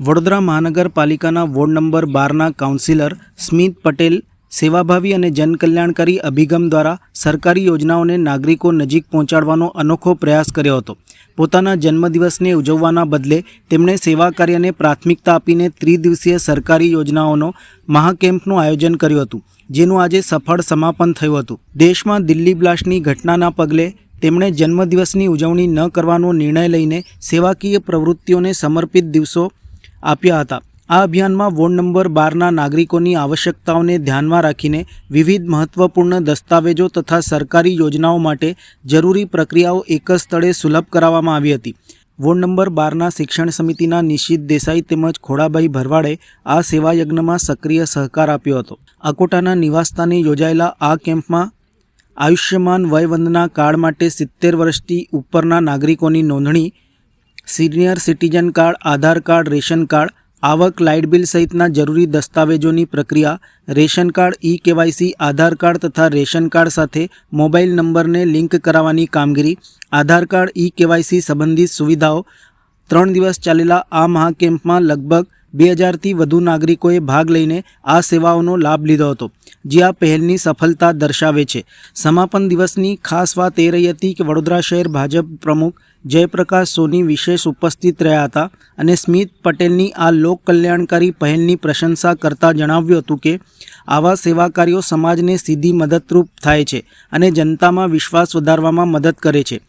વડોદરા મહાનગરપાલિકાના ward number બારના councillor Smit Patel, સેવાભાવી અને જનકલ્યાણકારી અભિગમ દ્વારા સરકારી યોજનાઓને નાગરિકો નજીક પહોંચાડવાનો અનોખો પ્રયાસ કર્યો હતો. પોતાના જન્મદિવસને ઉજવવાના બદલે તેમણે સેવા કાર્યને પ્રાથમિકતા આપીને ત્રિદિવસીય સરકારી યોજનાઓનો મહાકેમ્પનું આયોજન કર્યું હતું, જેનું આજે સફળ સમાપન થયું હતું. દેશમાં દિલ્હી બ્લાસ્ટની ઘટનાના પગલે તેમણે જન્મદિવસની ઉજવણી ન કરવાનો નિર્ણય લઈને સેવાકીય પ્રવૃત્તિઓને સમર્પિત દિવસો આપ્યા હતા. આ અભિયાનમાં વોર્ડ નંબર બારના નાગરિકોની આવશ્યકતાઓને ધ્યાનમાં રાખીને વિવિધ મહત્વપૂર્ણ દસ્તાવેજો તથા સરકારી યોજનાઓ માટે જરૂરી પ્રક્રિયાઓ એક જ સ્થળે સુલભ કરાવવામાં આવી હતી. વોર્ડ નંબર બારના શિક્ષણ સમિતિના નિશિત દેસાઈ તેમજ ખોડાભાઈ ભરવાડે આ સેવાયજ્ઞમાં સક્રિય સહકાર આપ્યો હતો. અકોટાના નિવાસસ્થાને યોજાયેલા આ કેમ્પમાં આયુષ્યમાન વયવંદના કાર્ડ માટે સિત્તેર વર્ષથી ઉપરના નાગરિકોની નોંધણી senior citizen card, Aadhaar card, ration card, આવક લાઇટ બિલ સહિતના જરૂરી દસ્તાવેજોની પ્રક્રિયા, ration card E KYC Aadhaar card તથા રેશન કાર્ડ સાથે મોબાઈલ નંબરને લિંક કરાવવાની કામગીરી, આધાર કાર્ડ ઈ કેવાયસી સંબંધિત સુવિધાઓ, ત્રણ દિવસ ચાલેલા આ મહાકેમ્પમાં લગભગ બે હજારથી વધુ નાગરિકોએ ભાગ લઈને આ સેવાઓનો લાભ લીધો હતો, જે આ પહેલની સફળતા દર્શાવે છે. સમાપન દિવસની ખાસ વાત એ રહી હતી કે વડોદરા શહેર ભાજપ પ્રમુખ જયપ્રકાશ સોની વિશેષ ઉપસ્થિત રહ્યા હતા અને સ્મિત પટેલની આ લોક કલ્યાણકારી પહેલની પ્રશંસા કરતા જણાવ્યું હતું કે, આવા સેવા સમાજને સીધી મદદરૂપ થાય છે અને જનતામાં વિશ્વાસ વધારવામાં મદદ કરે છે.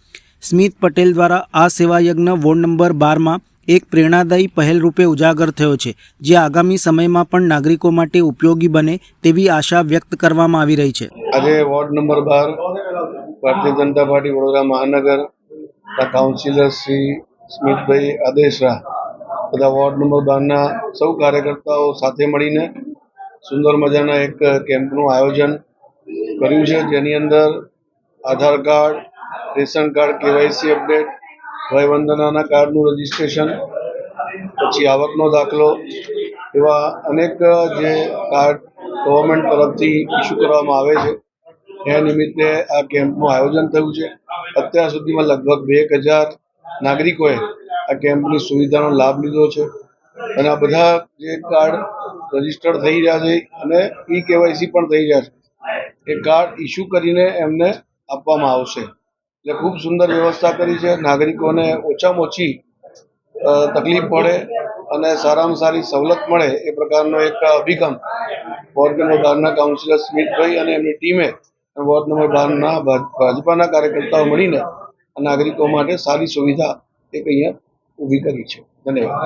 સ્મિત પટેલ દ્વારા આ સેવાયજ્ઞ વોર્ડ નંબર બારમાં એક પ્રેરણાદાયી પહેલ રૂપે ઉજાગર થયો છે, જે આગામી સમયમાં પણ નાગરિકો માટે ઉપયોગી બને તેવી આશા વ્યક્ત કરવામાં આવી રહી છે. આજે વોર્ડ નંબર બાર, ભારતીય જનતા પાર્ટી વડોદરા મહાનગર કાઉન્સિલર શ્રી સ્મિતભાઈ આદેશરા બધા વોર્ડ નંબર બારના સૌ કાર્યકર્તાઓ સાથે મળીને સુંદર મજાના એક કેમ્પનું આયોજન કર્યું છે, જેની અંદર Aadhaar card, ration card, KYC update વયવંદનાના કાર્ડનું રજિસ્ટ્રેશન, પછી આવકનો દાખલો, એવા અનેક જે કાર્ડ ગવર્મેન્ટ તરફથી ઇસ્યુ કરવામાં આવે છે. એ નિમિત્તે આ કેમ્પનું આયોજન થયું છે. અત્યાર સુધીમાં લગભગ બે એક નાગરિકોએ આ કેમ્પની સુવિધાનો લાભ લીધો છે. અને આ બધા જે કાર્ડ રજીસ્ટર્ડ થઈ રહ્યા છે અને ઈ કેવાયસી પણ થઈ રહ્યા છે. એ કાર્ડ ઇસ્યુ કરીને એમને આપવામાં આવશે. એટલે ખૂબ સુંદર વ્યવસ્થા કરી છે. નાગરિકોને ઓછામાં ઓછી તકલીફ પડે અને સારામાં સારી સવલત મળે એ પ્રકારનો એક અભિગમ વોર્ડ નંબર બારના કાઉન્સિલર સ્મિતભાઈ અને એમની ટીમે વોર્ડ નંબર બારના ભાજ- ભાજપાના કાર્યકર્તાઓ મળીને નાગરિકો માટે સારી સુવિધા એક અહીંયા ઊભી કરી છે. ધન્યવાદ.